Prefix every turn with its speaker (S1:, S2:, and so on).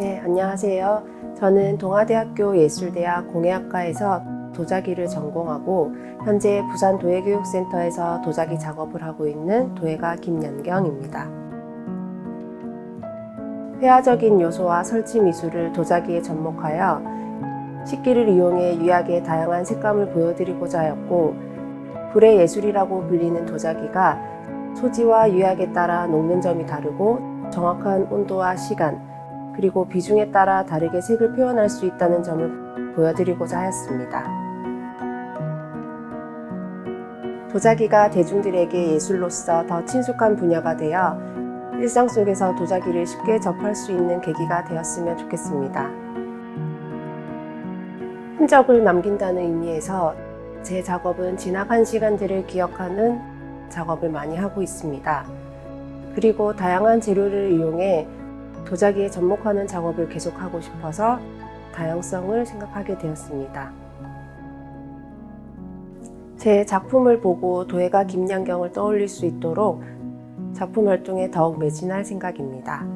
S1: 네, 안녕하세요. 저는 동아대학교 예술대학 공예학과에서 도자기를 전공하고 현재 부산 도예교육센터에서 도자기 작업을 하고 있는 도예가 김연경입니다. 회화적인 요소와 설치 미술을 도자기에 접목하여 식기를 이용해 유약의 다양한 색감을 보여드리고자 하였고 불의 예술이라고 불리는 도자기가 소지와 유약에 따라 녹는 점이 다르고 정확한 온도와 시간 그리고 비중에 따라 다르게 색을 표현할 수 있다는 점을 보여드리고자 하였습니다. 도자기가 대중들에게 예술로서 더 친숙한 분야가 되어 일상 속에서 도자기를 쉽게 접할 수 있는 계기가 되었으면 좋겠습니다. 흔적을 남긴다는 의미에서 제 작업은 지나간 시간들을 기억하는 작업을 많이 하고 있습니다. 그리고 다양한 재료를 이용해 도자기에 접목하는 작업을 계속하고 싶어서 다양성을 생각하게 되었습니다. 제 작품을 보고 도예가 김양경을 떠올릴 수 있도록 작품 활동에 더욱 매진할 생각입니다.